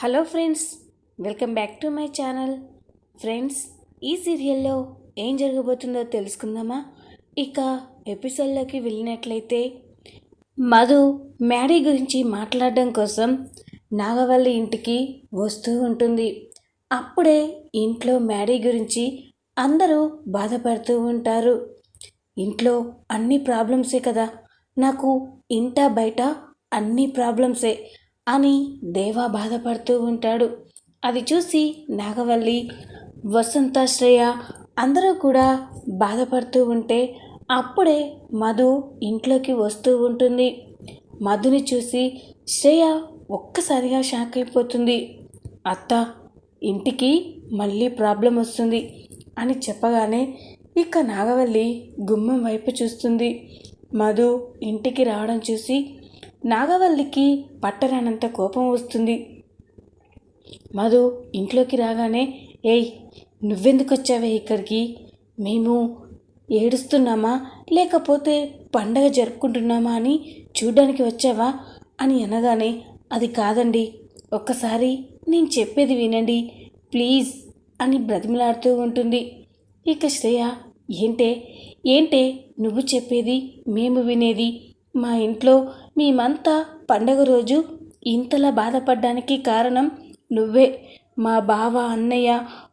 Hello friends welcome back to my channel. Friends ఈ సీరియల్లో ఏం జరగబోతుందో తెలుసుకుందామా? ఇక ఎపిసోడ్లోకి వెళ్ళినట్లయితే మధు మ్యాడీ గురించి మాట్లాడడం కోసం నాగవల్లి ఇంటికి వస్తూ ఉంటుంది. అప్పుడే ఇంట్లో మ్యాడీ గురించి అందరూ బాధపడుతూ ఉంటారు. ఇంట్లో అన్ని ప్రాబ్లమ్సే కదా. నాకు ఇంట బయట అన్ని ప్రాబ్లమ్సే. అని దేవా బాధపడుతూ ఉంటాడు. అది చూసి నాగవల్లి వసంత శ్రేయ అందరూ కూడా బాధపడుతూ ఉంటే అప్పుడే మధు ఇంట్లోకి వస్తూ ఉంటుంది. మధుని చూసి శ్రేయ ఒక్కసారిగా షాక్ అయిపోతుంది. అత్త ఇంటికి మళ్ళీ ప్రాబ్లం వస్తుంది అని చెప్పగానే ఇక నాగవల్లి గుమ్మం వైపు చూస్తుంది. మధు ఇంటికి రావడం చూసి నాగవల్లికి పట్టరానంత కోపం వస్తుంది. మధు ఇంట్లోకి రాగానే ఏయ్ నువ్వెందుకు వచ్చావే ఇక్కడికి? మేము ఏడుస్తున్నామా? లేకపోతే పండగ జరుపుకుంటున్నామా అని చూడ్డానికి వచ్చావా? అని అనగానే అది కాదండి. ఒక్కసారి నేను చెప్పేది వినండి. ప్లీజ్ అని బ్రతిమలాడుతూ ఉంటుంది. ఇక శ్రేయ ఏంటే? ఏంటే? నువ్వు చెప్పేది మేము వినేది మా ఇంట్లో మేమంతా పండగ రోజు ఇంతలా బాధపడ్డానికి కారణం నువ్వే. మా బావ అన్నయ్య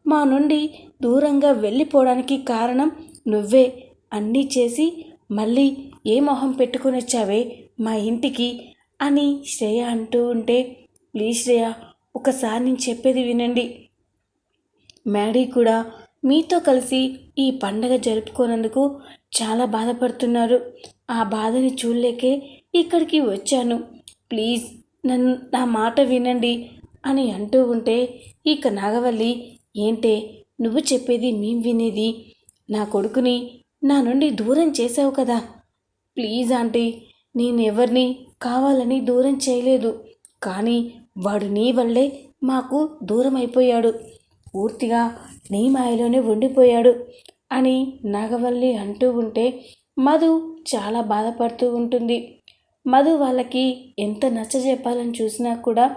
మా నుండి దూరంగా వెళ్ళిపోవడానికి కారణం నువ్వే. అన్నీ చేసి మళ్ళీ ఏ మొహం పెట్టుకుని వచ్చావే మా ఇంటికి అని శ్రేయ అంటూ ఉంటే ప్లీజ్ శ్రేయ ఒకసారి నేను చెప్పేది వినండి. మ్యాడీ కూడా మీతో కలిసి ఈ పండగ జరుపుకోనందుకు చాలా బాధపడుతున్నారు. ఆ బాధని చూడలేకే ఇక్కడికి వచ్చాను. ప్లీజ్ నన్ను నా మాట వినండి అని అంటూ ఉంటే ఇక నాగవల్లి ఏంటే నువ్వు చెప్పేది మేం వినేది? నా కొడుకుని నా నుండి దూరం చేసావు కదా. ప్లీజ్ ఆంటీ నేనెవరిని కావాలని దూరం చేయలేదు. కానీ వాడు నీ వల్లే మాకు దూరం అయిపోయాడు పూర్తిగా నీ మాయలోనే ఉండిపోయాడు అని నాగవల్లి అంటూ ఉంటే మధు చాలా బాధపడుతూ ఉంటుంది. మధు వాళ్ళకి ఎంత నచ్చ చెప్పాలని చూసినా కూడా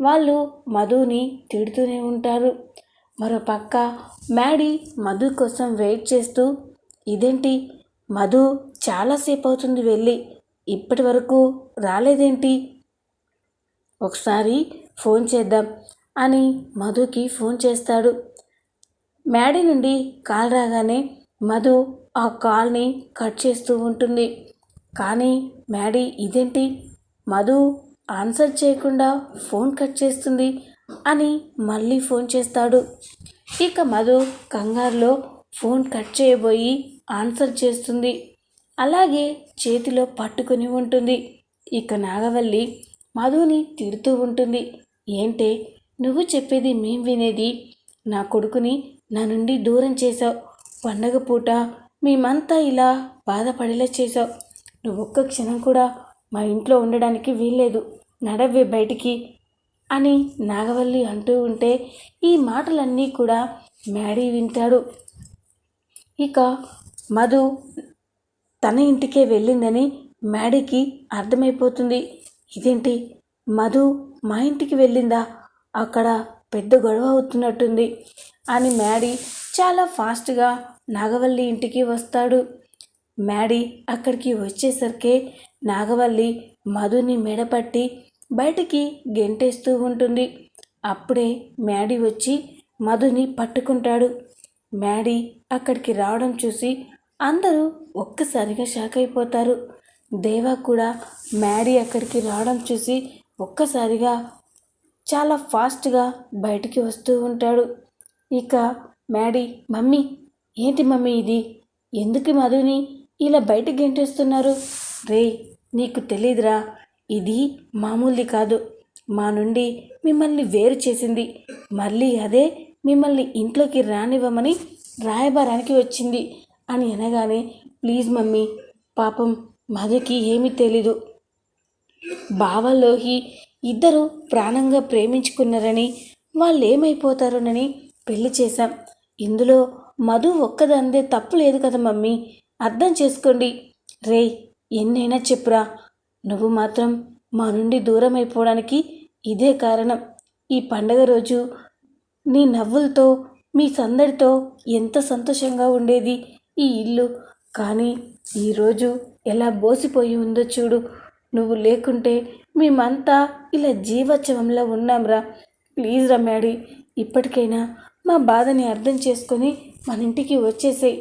వాళ్ళు మధుని తిడుతూనే ఉంటారు. మరో పక్క మ్యాడీ మధు కోసం వెయిట్ చేస్తూ ఇదేంటి? మధు చాలాసేపు అవుతుంది వెళ్ళి. ఇప్పటి వరకు రాలేదేంటి? ఒకసారి ఫోన్ చేద్దాం అని మధుకి ఫోన్ చేస్తాడు. మ్యాడీ నుండి కాల్ రాగానే మధు ఆ కాల్ని కట్ చేస్తూ ఉంటుంది. కానీ మ్యాడీ ఇదేంటి? మధు ఆన్సర్ చేయకుండా ఫోన్ కట్ చేస్తుంది అని మళ్ళీ ఫోన్ చేస్తాడు. ఇక మధు కంగారులో ఫోన్ కట్ చేయబోయి ఆన్సర్ చేస్తుంది. అలాగే చేతిలో పట్టుకుని ఉంటుంది. ఇక నాగవల్లి మధుని తిడుతూ ఉంటుంది. ఏంటే? నువ్వు చెప్పేది మేం వినేది నా కొడుకుని నా నుండి దూరం చేశావు. పండగ పూట మేమంతా ఇలా బాధపడేలా చేశావు. నువ్వు ఒక్క క్షణం కూడా మా ఇంట్లో ఉండడానికి వీల్లేదు. నడవే బయటికి అని నాగవల్లి అంటూ ఉంటే ఈ మాటలన్నీ కూడా మ్యాడీ వింటాడు. ఇక మధు తన ఇంటికే వెళ్ళిందని మ్యాడీకి అర్థమైపోతుంది. ఇదేంటి? మధు మా ఇంటికి వెళ్ళిందా? అక్కడ పెద్ద గొడవ అవుతున్నట్టుంది. అని మ్యాడీ చాలా ఫాస్ట్గా నాగవల్లి ఇంటికి వస్తాడు. మ్యాడీ అక్కడికి వచ్చేసరికి నాగవల్లి మధుని మెడపట్టి బయటికి గెంటేస్తూ ఉంటుంది. అప్పుడే మ్యాడీ వచ్చి మధుని పట్టుకుంటాడు. మ్యాడీ అక్కడికి రావడం చూసి అందరూ ఒక్కసారిగా షాక్ అయిపోతారు. దేవా కూడా మ్యాడీ అక్కడికి రావడం చూసి ఒక్కసారిగా చాలా ఫాస్ట్గా బయటికి వస్తూ ఉంటాడు. ఇక మ్యాడీ మమ్మీ ఏంటి మమ్మీ ఇది? ఎందుకు మధుని ఇలా బయట గెంటేస్తున్నారు? రే నీకు తెలీదురా ఇది మామూలుది కాదు. మా నుండి మిమ్మల్ని వేరు చేసింది. మళ్ళీ అదే మిమ్మల్ని ఇంట్లోకి రానివ్వమని రాయబారానికి వచ్చింది అని అనగానే ప్లీజ్ మమ్మీ పాపం మధుకి ఏమీ తెలీదు. బావలోహి ఇద్దరు ప్రాణంగా ప్రేమించుకున్నారని వాళ్ళు ఏమైపోతారోనని పెళ్ళి చేశాం. ఇందులో మధు ఒక్కదందే తప్పు లేదు కదా మమ్మీ. అర్థం చేసుకోండి. రే ఎన్నైనా చెప్పురా. నువ్వు మాత్రం మా నుండి దూరం అయిపోవడానికి ఇదే కారణం. ఈ పండగ రోజు నీ నవ్వులతో మీ సందడితో ఎంత సంతోషంగా ఉండేది ఈ ఇల్లు. కానీ ఈరోజు ఎలా బోసిపోయి ఉందో చూడు. నువ్వు లేకుంటే మేమంతా ఇలా జీవోత్సవంలో ఉన్నాంరా. ప్లీజ్ రా మ్యాడీ ఇప్పటికైనా మా బాధని అర్థం చేసుకొని మన ఇంటికి వచ్చేసాయి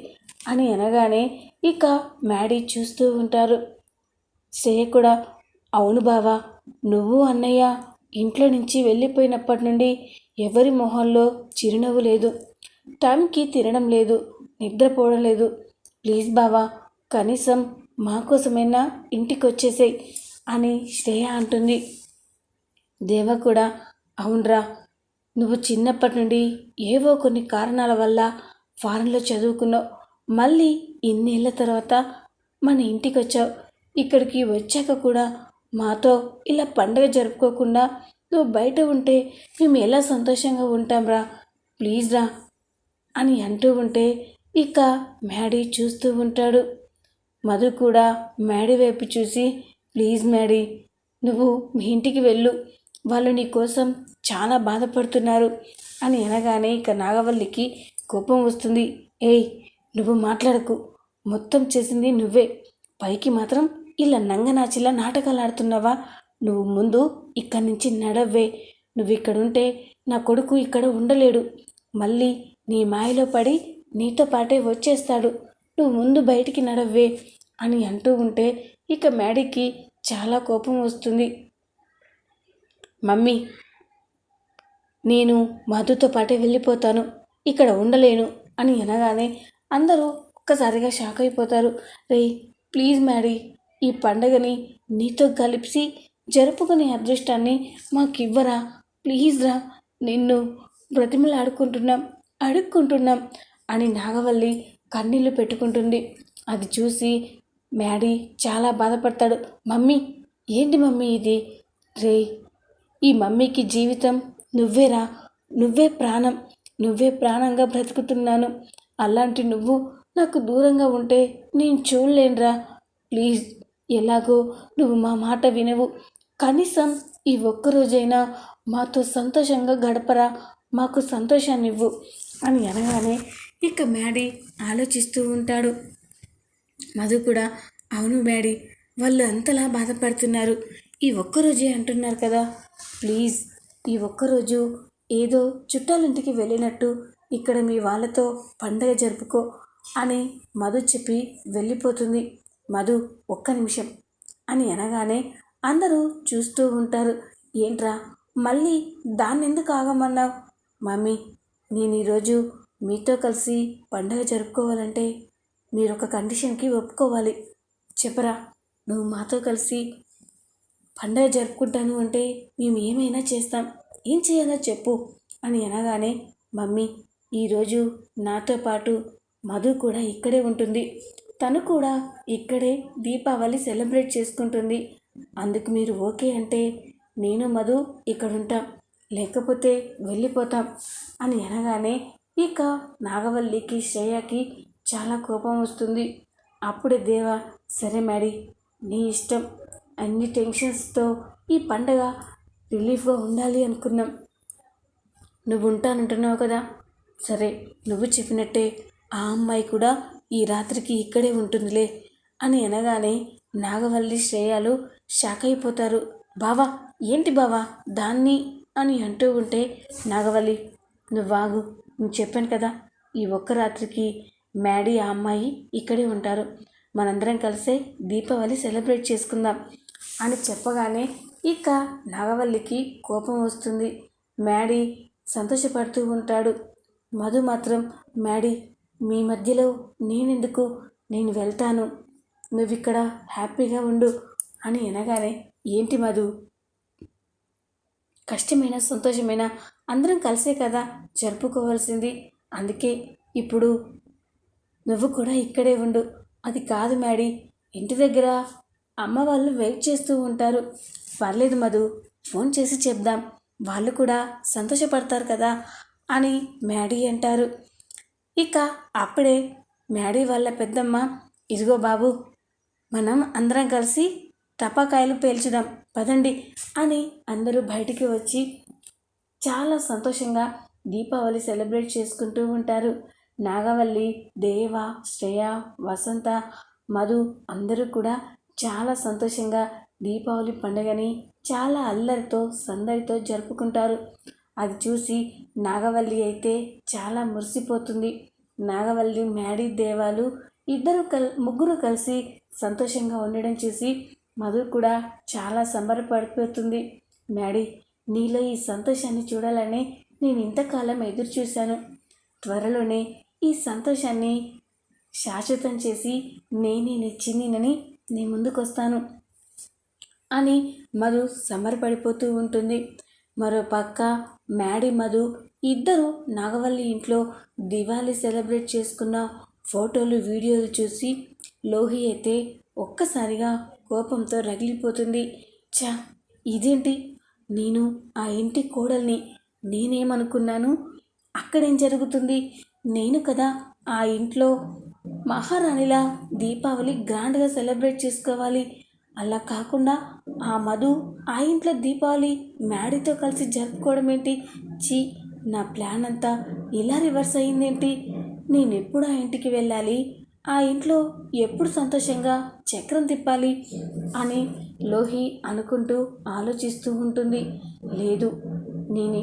అని అనగానే ఇక మ్యాడీ చూస్తూ ఉంటారు. శ్రేయ కూడా అవును బావా నువ్వు అన్నయ్య ఇంట్లో నుంచి వెళ్ళిపోయినప్పటి నుండి ఎవరి మొహంలో చిరునవ్వు లేదు. టైంకి తినడం లేదు నిద్రపోవడం లేదు. ప్లీజ్ బావా కనీసం మా కోసమైనా ఇంటికి వచ్చేసాయి అని శ్రేయ అంటుంది. దేవ కూడా అవునరా నువ్వు చిన్నప్పటి నుండి ఏవో కొన్ని కారణాల వల్ల ఫారెన్లో చదువుకున్నావు. మళ్ళీ ఇన్నేళ్ళ తర్వాత మన ఇంటికి వచ్చావు ఇక్కడికి వచ్చాక కూడా మాతో ఇలా పండగ జరుపుకోకుండా నువ్వు బయట ఉంటే మేము ఎలా సంతోషంగా ఉంటాంరా? ప్లీజ్ రా అని అంటూ ఉంటే ఇక మ్యాడీ చూస్తూ ఉంటాడు. మధు కూడా మ్యాడీ వైపు చూసి ప్లీజ్ మ్యాడీ నువ్వు మీ ఇంటికి వెళ్ళు. వాళ్ళు నీ కోసం చాలా బాధపడుతున్నారు అని అనగానే ఇక నాగవల్లికి కోపం వస్తుంది. ఏయ్ నువ్వు మాట్లాడకు. మొత్తం చేసింది నువ్వే. పైకి మాత్రం ఇలా నంగనాచిలా నాటకాలు ఆడుతున్నావా నువ్వు ముందు ఇక్కడి నుంచి నడవ్వే నువ్వు ఇక్కడుంటే నా కొడుకు ఇక్కడ ఉండలేడు. మళ్ళీ నీ మాయలో పడి నీతో పాటే వచ్చేస్తాడు. నువ్వు ముందు బయటికి నడవ్వే అని అంటూ ఉంటే ఇక మ్యాడీకి చాలా కోపం వస్తుంది. మమ్మీ నేను మధుతో పాటే వెళ్ళిపోతాను. ఇక్కడ ఉండలేను అని అనగానే అందరూ ఒక్కసారిగా షాక్ అయిపోతారు. రే ప్లీజ్ మ్యాడీ ఈ పండగని నీతో కలిపి జరుపుకునే అదృష్టాన్ని మాకు ఇవ్వరా ప్లీజ్ రా నిన్ను బ్రతిమలు ఆడుకుంటున్నాం అడుక్కుంటున్నాం అని నాగవల్లి కన్నీళ్ళు పెట్టుకుంటుంది. అది చూసి మ్యాడీ చాలా బాధపడతాడు. మమ్మీ ఏంటి మమ్మీ ఇది? రే ఈ మమ్మీకి జీవితం నువ్వేరా? నువ్వే ప్రాణం. నువ్వే ప్రాణంగా బ్రతుకుతున్నాను. అలాంటి నువ్వు నాకు దూరంగా ఉంటే నేను చూడలేనురా. ప్లీజ్ ఎలాగో నువ్వు మా మాట వినవు. కనీసం ఈ ఒక్కరోజైనా మాతో సంతోషంగా గడపరా. మాకు సంతోషాన్ని ఇవ్వు అని అనగానే ఇక మ్యాడీ ఆలోచిస్తూ ఉంటాడు. మధు కూడా అవును మ్యాడీ వాళ్ళు అంతలా బాధపడుతున్నారు. ఈ ఒక్కరోజే అంటున్నారు కదా. ప్లీజ్ ఈ ఒక్కరోజు ఏదో చుట్టాలింటికి వెళ్ళినట్టు ఇక్కడ మీ వాళ్ళతో పండగ జరుపుకో అని మధు చెప్పి వెళ్ళిపోతుంది. మధు ఒక్క నిమిషం అని అనగానే అందరూ చూస్తూ ఉంటారు. ఏంట్రా మళ్ళీ దాన్ని ఎందుకు ఆగమన్నావు? మమ్మీ నేను ఈరోజు మీతో కలిసి పండగ జరుపుకోవాలంటే మీరు ఒక కండిషన్కి ఒప్పుకోవాలి. చెప్పరా నువ్వు మాతో కలిసి పండగ జరుపుకుంటాను అంటే మేము ఏమైనా చేస్తాం. ఏం చేయాలో చెప్పు అని అనగానే మమ్మీ ఈరోజు నాతో పాటు మధు కూడా ఇక్కడే ఉంటుంది. తను కూడా ఇక్కడే దీపావళి సెలబ్రేట్ చేసుకుంటుంది. అందుకు మీరు ఓకే అంటే నేను మధు ఇక్కడ ఉంటాం లేకపోతే వెళ్ళిపోతాం అని అనగానే ఇక నాగవల్లికి శ్రేయకి చాలా కోపం వస్తుంది. అప్పుడే దేవ సరే మ్యాడీ నీ ఇష్టం. అన్ని టెన్షన్స్తో ఈ పండగ రిలీఫ్గా ఉండాలి అనుకున్నాం. నువ్వు ఉంటానంటున్నావు కదా. సరే నువ్వు చెప్పినట్టే ఆ అమ్మాయి కూడా ఈ రాత్రికి ఇక్కడే ఉంటుందిలే అని అనగానే నాగవల్లి శ్రేయాలు షాక్ అయిపోతారు. బావా ఏంటి బావా దాన్ని అని అంటూ ఉంటే నాగవల్లి నువ్వాగు నేను చెప్పాను కదా ఈ ఒక్క రాత్రికి మ్యాడీ ఆ అమ్మాయి ఇక్కడే ఉంటారు. మనందరం కలిసే దీపావళి సెలబ్రేట్ చేసుకుందాం. అని చెప్పగానే ఇక నాగవల్లికి కోపం వస్తుంది. మ్యాడీ సంతోషపడుతూ ఉంటాడు. మధు మాత్రం మ్యాడీ మీ మధ్యలో నేనెందుకు? నేను వెళ్తాను. నువ్విక్కడ హ్యాపీగా ఉండు అని అనగానే ఏంటి మధు? కష్టమైన సంతోషమైన అందరం కలిసే కదా జరుపుకోవాల్సింది. అందుకే ఇప్పుడు నువ్వు కూడా ఇక్కడే ఉండు. అది కాదు మ్యాడీ ఇంటి దగ్గర అమ్మ వాళ్ళు వెయిట్ చేస్తూ ఉంటారు. పర్లేదు మధు ఫోన్ చేసి చెప్దాం. వాళ్ళు కూడా సంతోషపడతారు కదా అని మ్యాడీ అంటారు. ఇక అప్పుడే మ్యాడీ వాళ్ళ పెద్దమ్మ ఇదిగో బాబు మనం అందరం కలిసి టపాకాయలు పేల్చుదాం పదండి అని అందరూ బయటికి వచ్చి చాలా సంతోషంగా దీపావళి సెలబ్రేట్ చేసుకుంటూ ఉంటారు. నాగవల్లి దేవ శ్రేయ వసంత మధు అందరూ కూడా చాలా సంతోషంగా దీపావళి పండుగని చాలా అల్లరితో సందడితో జరుపుకుంటారు. అది చూసి నాగవల్లి అయితే చాలా మురిసిపోతుంది. నాగవల్లి మ్యాడీ దేవాలు ఇద్దరు కల్ ముగ్గురు కలిసి సంతోషంగా ఉండడం చూసి మధు కూడా చాలా సంబరపడిపోతుంది. మ్యాడీ నీలో ఈ సంతోషాన్ని చూడాలని నేను ఇంతకాలం ఎదురు చూశాను. త్వరలోనే ఈ సంతోషాన్ని శాశ్వతం చేసి నేనే నిచ్చిందినని నీ ముందుకొస్తాను అని మధు సంబరపడిపోతూ ఉంటుంది. మరో పక్క మ్యాడీ మధు ఇద్దరు నాగవల్లి ఇంట్లో దివాళీ సెలబ్రేట్ చేసుకున్న ఫోటోలు వీడియోలు చూసి లోహి అయితే ఒక్కసారిగా కోపంతో రగిలిపోతుంది. చా ఇదేంటి? నేను ఆ ఇంటి కోడల్ని నేనేమనుకున్నాను? అక్కడేం జరుగుతుంది? నేను కదా ఆ ఇంట్లో మహారాణిలా దీపావళి గ్రాండ్గా సెలబ్రేట్ చేసుకోవాలి. అలా కాకుండా ఆ మధు ఆ ఇంట్లో దీపావళి మ్యాడీతో కలిసి జరుపుకోవడం ఏంటి? చీ నా ప్లాన్ అంతా ఇలా రివర్స్ అయిందేంటి? నేను ఎప్పుడు ఆ ఇంటికి వెళ్ళాలి? ఆ ఇంట్లో ఎప్పుడు సంతోషంగా చక్రం తిప్పాలి? అని లోహి అనుకుంటూ ఆలోచిస్తూ ఉంటుంది. లేదు నేను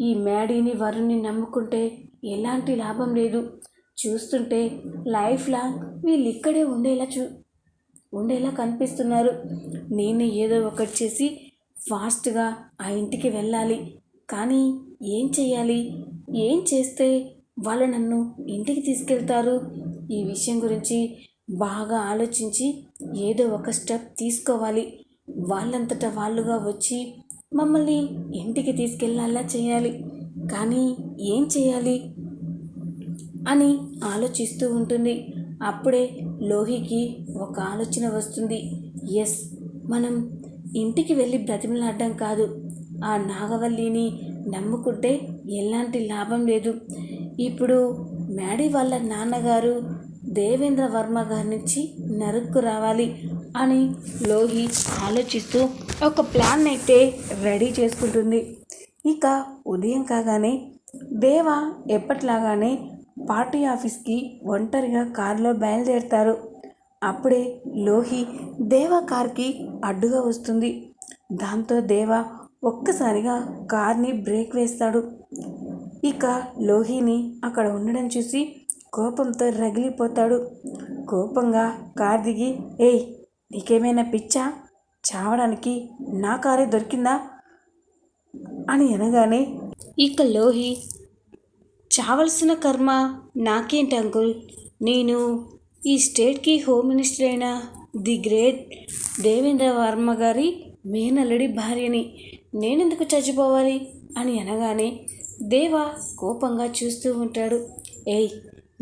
ఈ మ్యాడీని వరుణ్ణి నమ్ముకుంటే ఎలాంటి లాభం లేదు. చూస్తుంటే లైఫ్ లాంగ్ వీళ్ళు ఇక్కడే ఉండేలా చూ ఉండేలా కనిపిస్తున్నారు. నేను ఏదో ఒకటి చేసి ఫాస్ట్గా ఆ ఇంటికి వెళ్ళాలి. కానీ ఏం చేయాలి ఏం చేస్తే వాళ్ళు నన్ను ఇంటికి తీసుకెళ్తారు? ఈ విషయం గురించి బాగా ఆలోచించి ఏదో ఒక స్టెప్ తీసుకోవాలి. వాళ్ళంతటా వాళ్ళుగా వచ్చి మమ్మల్ని ఇంటికి తీసుకెళ్ళాలా చేయాలి. కానీ ఏం చేయాలి అని ఆలోచిస్తూ ఉంటుంది. అప్పుడే లోహికి ఒక ఆలోచన వస్తుంది. ఎస్ మనం ఇంటికి వెళ్ళి బ్రతిమలాడడం కాదు. ఆ నాగవల్లిని నమ్ముకుంటే ఎలాంటి లాభం లేదు. ఇప్పుడు మ్యాడీ వాళ్ళ నాన్నగారు దేవేంద్ర వర్మ గారి నుంచి నరుక్కు రావాలి అని లోహి ఆలోచిస్తూ ఒక ప్లాన్ అయితే రెడీ చేసుకుంటుంది. ఇక ఉదయం కాగానే దేవ ఎప్పట్లాగానే పార్టీ ఆఫీస్కి ఒంటరిగా కారులో బయలుదేరుతారు. అప్పుడే లోహి దేవ కార్కి అడ్డుగా వస్తుంది. దాంతో దేవ ఒక్కసారిగా కార్ని బ్రేక్ వేస్తాడు. ఇక లోహిని అక్కడ ఉండడం చూసి కోపంతో రగిలిపోతాడు. కోపంగా కార్ దిగి ఏయ్ నీకేమైనా పిచ్చా? చావడానికి నా కారే దొరికిందా? అని అనగానే ఇక లోహి చావలసిన కర్మ నాకేంటి అంకుల్? నేను ఈ స్టేట్కి హోమ్ మినిస్టర్ అయిన ది గ్రేట్ దేవేంద్ర వర్మ గారి మేనల్లుడి భార్యని నేనెందుకు చచ్చిపోవాలి? అని అనగానే దేవ కోపంగా చూస్తూ ఉంటాడు. ఏయ్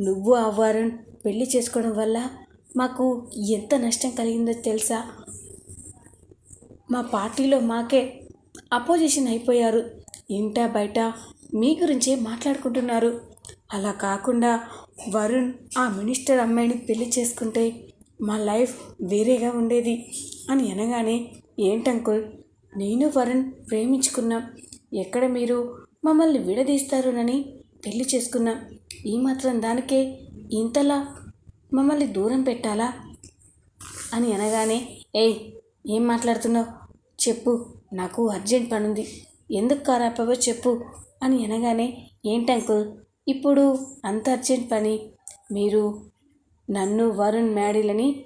నువ్వు ఆ వరుణ్ పెళ్ళి చేసుకోవడం వల్ల మాకు ఎంత నష్టం కలిగిందో తెలుసా? మా పార్టీలో మాకే అపోజిషన్ అయిపోయారు. ఇంటా బయట మీ గురించే మాట్లాడుకుంటున్నారు. అలా కాకుండా వరుణ్ ఆ మినిస్టర్ అమ్మాయిని పెళ్ళి చేసుకుంటే మా లైఫ్ వేరేగా ఉండేది అని అనగానే ఏంటంకుల్ నేను వరుణ్ ప్రేమించుకున్నాం. ఎక్కడ మీరు మమ్మల్ని విడదీస్తారోనని పెళ్ళి చేసుకున్నాం. ఈ మాత్రం దానికే ఇంతలా మమ్మల్ని దూరం పెట్టాలా? అని అనగానే ఏయ్ ఏం మాట్లాడుతున్నావు? చెప్పు. నాకు అర్జెంట్ పనుంది. ఎందుకు కారాపావో చెప్పు. అని అనగానే ఏంటంకుల్ ఇప్పుడు అంత అర్జెంట్ పని. మీరు నన్ను వరుణ్ మ్యాడీలని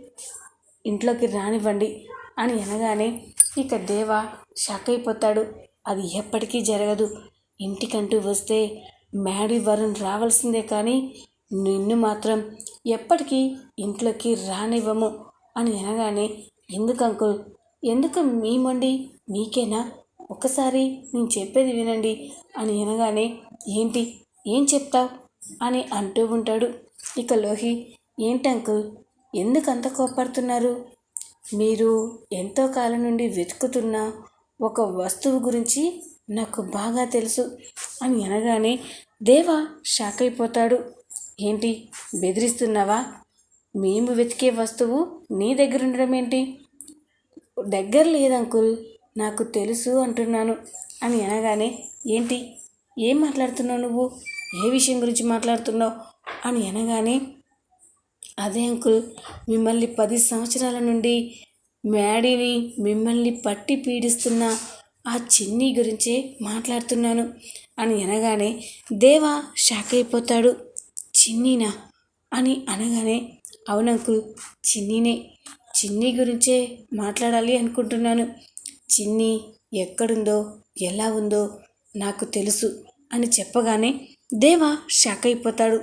ఇంట్లోకి రానివ్వండి అని అనగానే ఇక దేవ షాక్ అయిపోతాడు. అది ఎప్పటికీ జరగదు. ఇంటికంటూ వస్తే మ్యాడీ వరుణ్ రావాల్సిందే కానీ నిన్ను మాత్రం ఎప్పటికీ ఇంట్లోకి రానివ్వము అని అనగానే ఎందుకు అంకుల్? ఎందుకు మీ మొండి? మీకేనా? ఒక్కసారి నేను చెప్పేది వినండి అని అనగానే ఏంటి? ఏం చెప్తావు? అని అంటూ ఉంటాడు. ఇక లోహి ఏంటి అంకుల్? ఎందుకు అంత కోపడుతున్నారు మీరు ఎంతో కాలం నుండి వెతుకుతున్న ఒక వస్తువు గురించి నాకు బాగా తెలుసు అని అనగానే దేవ షాక్ అయిపోతాడు ఏంటి? బెదిరిస్తున్నావా? మేము వెతికే వస్తువు నీ దగ్గర ఉండడం ఏంటి? దగ్గర లేదంకుల్ నాకు తెలుసు అంటున్నాను అని అనగానే ఏంటి? ఏం మాట్లాడుతున్నావు నువ్వు? ఏ విషయం గురించి మాట్లాడుతున్నావు? అని అనగానే అదే అంకుల్ మిమ్మల్ని పది సంవత్సరాల నుండి మ్యాడీని మిమ్మల్ని పట్టి పీడిస్తున్న ఆ చిన్ని గురించే మాట్లాడుతున్నాను అని అనగానే దేవా షాక్ అయిపోతాడు. చిన్నీనా? అని అనగానే అవునంకుల్ చిన్నీనే. చిన్ని గురించే మాట్లాడాలి అనుకుంటున్నాను. చిన్ని ఎక్కడుందో ఎలా ఉందో నాకు తెలుసు అని చెప్పగానే దేవా షాక్ అయిపోతాడు.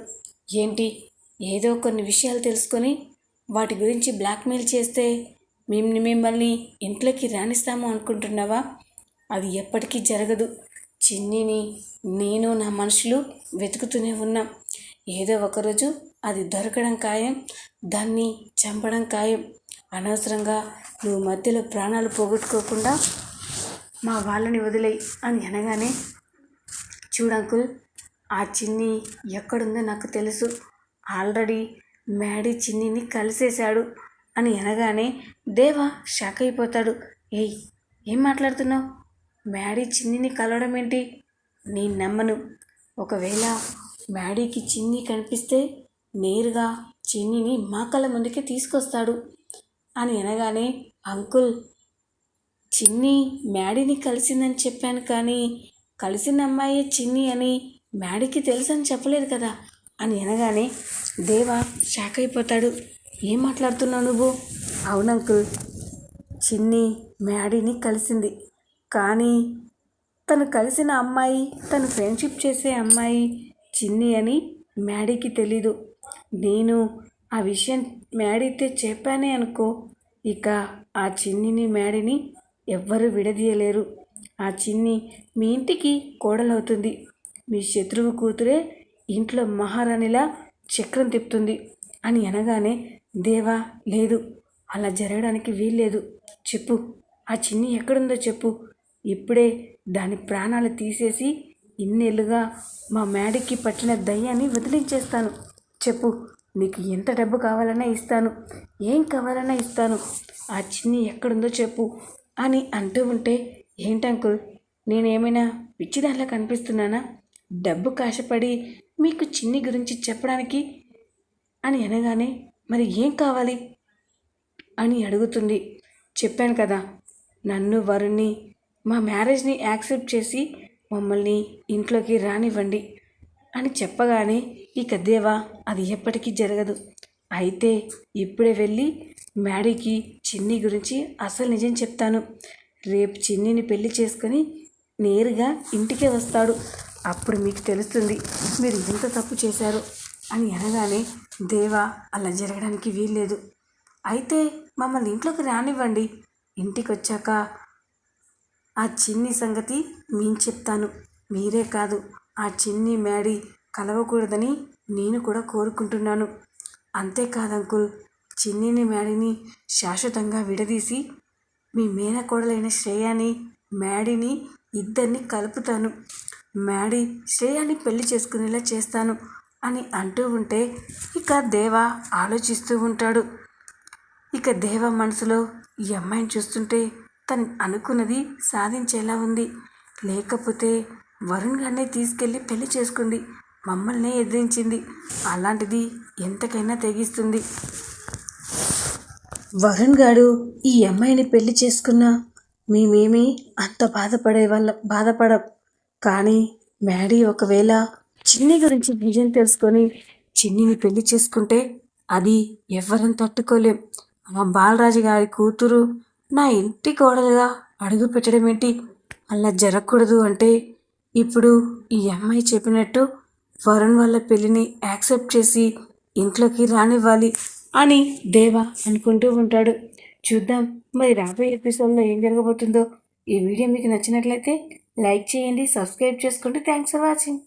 ఏంటి? ఏదో కొన్ని విషయాలు తెలుసుకొని వాటి గురించి బ్లాక్మెయిల్ చేస్తే మేము మిమ్మల్ని ఇంట్లోకి రాణిస్తాము అనుకుంటున్నావా? అది ఎప్పటికీ జరగదు. చిన్నిని నేను నా మనుషులు వెతుకుతూనే ఉన్నాం. ఏదో ఒకరోజు అది దొరకడం ఖాయం దాన్ని చంపడం ఖాయం. అనవసరంగా నువ్వు మధ్యలో ప్రాణాలు పోగొట్టుకోకుండా మా వాళ్ళని వదిలేయి అని అనగానే చూడంకుల్ ఆ చిన్ని ఎక్కడుందో నాకు తెలుసు. ఆల్రెడీ మ్యాడీ చిన్నిని కలిసేశాడు. అని అనగానే దేవా షాక్ అయిపోతాడు. ఏయ్ ఏం మాట్లాడుతున్నావు? మ్యాడీ చిన్నిని కలవడం ఏంటి? నేను నమ్మను. ఒకవేళ మ్యాడీకి చిన్ని కనిపిస్తే నేరుగా చిన్నిని మా కళ్ళ ముందుకే తీసుకొస్తాడు. అని అనగానే అంకుల్ చిన్ని మ్యాడీని కలిసిందని చెప్పాను కానీ కలిసిన అమ్మాయి చిన్ని అని మ్యాడీకి తెలుసని చెప్పలేదు కదా అని అనగానే దేవా షాక్ అయిపోతాడు ఏం మాట్లాడుతున్నావు నువ్వు? అవునంకుల్ చిన్ని మ్యాడీని కలిసింది. కానీ తను కలిసిన అమ్మాయి తను ఫ్రెండ్షిప్ చేసే అమ్మాయి చిన్ని అని మ్యాడీకి తెలీదు. నేను ఆ విషయం మ్యాడీతే చెప్పానే అనుకో. ఇక ఆ చిన్నిని మేడిని ఎవ్వరు విడదీయలేరు. ఆ చిన్ని మీ ఇంటికి కోడలవుతుంది. మీ శత్రువు కూతురే ఇంట్లో మహారాణిలా చక్రం తిప్పుతుంది అని అనగానే దేవా లేదు. అలా జరగడానికి వీల్లేదు. చెప్పు. ఆ చిన్ని ఎక్కడుందో చెప్పు. ఇప్పుడే దాని ప్రాణాలు తీసేసి ఇన్నేళ్ళుగా మా మేడకి పట్టిన దయ్యాన్ని వదిలించేస్తాను. చెప్పు. నీకు ఎంత డబ్బు కావాలన్నా ఇస్తాను. ఏం కావాలన్నా ఇస్తాను. ఆ చిన్ని ఎక్కడుందో చెప్పు అని అంటూ ఉంటే ఏంటంకుల్ నేనేమైనా పిచ్చిదానిలా కనిపిస్తున్నానా? డబ్బు కాశపడి మీకు చిన్ని గురించి చెప్పడానికి? అని అనగానే మరి ఏం కావాలి? అని అడుగుతుంది. చెప్పాను కదా నన్ను వరుణ్ణి మా మ్యారేజ్ని యాక్సెప్ట్ చేసి మమ్మల్ని ఇంట్లోకి రానివ్వండి. అని చెప్పగానే ఇక దేవా అది ఎప్పటికీ జరగదు. అయితే ఇప్పుడే వెళ్ళి మ్యాడీకి చిన్ని గురించి అసలు నిజం చెప్తాను. రేపు చిన్నిని పెళ్ళి చేసుకొని నేరుగా ఇంటికే వస్తాడు. అప్పుడు మీకు తెలుస్తుంది మీరు ఎంత తప్పు చేశారు అని అనగానే దేవా అలా జరగడానికి వీల్లేదు. అయితే మమ్మల్ని ఇంట్లోకి రానివ్వండి. ఇంటికి వచ్చాక ఆ చిన్ని సంగతి మేము చెప్తాను. మీరే కాదు ఆ చిన్ని మ్యాడీ కలవకూడదని నేను కూడా కోరుకుంటున్నాను. అంతేకాదు అంకుల్ చిన్నిని మ్యాడీని శాశ్వతంగా విడదీసి మీ మేనకోడలైన శ్రేయాని మ్యాడీని ఇద్దరిని కలుపుతాను. మ్యాడీ శ్రేయాని పెళ్ళి చేసుకునేలా చేస్తాను అని అంటూ ఉంటే ఇక దేవ ఆలోచిస్తూ ఉంటాడు. ఇక దేవ మనసులో ఈ అమ్మాయిని చూస్తుంటే తను అనుకున్నది సాధించేలా ఉంది. లేకపోతే వరుణ్ గారిని తీసుకెళ్ళి పెళ్ళి చేసుకుంది. మమ్మల్నే ఎదిరించింది. అలాంటిది ఎంతకైనా తెగిస్తుంది. వరుణ్ గారు ఈ అమ్మాయిని పెళ్ళి చేసుకున్నా మేమేమీ అంత బాధపడే వాళ్ళ బాధపడం. కానీ మ్యాడీ ఒకవేళ చిన్ని గురించి నిజం తెలుసుకొని చిన్నిని పెళ్ళి చేసుకుంటే అది ఎవరిని తట్టుకోలేం. మా బాలరాజు గారి కూతురు నా ఇంటి కోడలుగా అడుగు పెట్టడం ఏంటి అలా జరగకూడదు అంటే ఇప్పుడు ఈ అమ్మాయి చెప్పినట్టు వరుణ్ వాళ్ళ పెళ్ళిని యాక్సెప్ట్ చేసి ఇంట్లోకి రానివ్వాలి అని దేవా అనుకుంటూ ఉంటాడు. చూద్దాం మరి రాబోయే ఎపిసోడ్లో ఏం జరగబోతుందో ఈ వీడియో మీకు నచ్చినట్లయితే లైక్ చేయండి సబ్స్క్రైబ్ చేసుకోండి థ్యాంక్స్ ఫర్ వాచింగ్.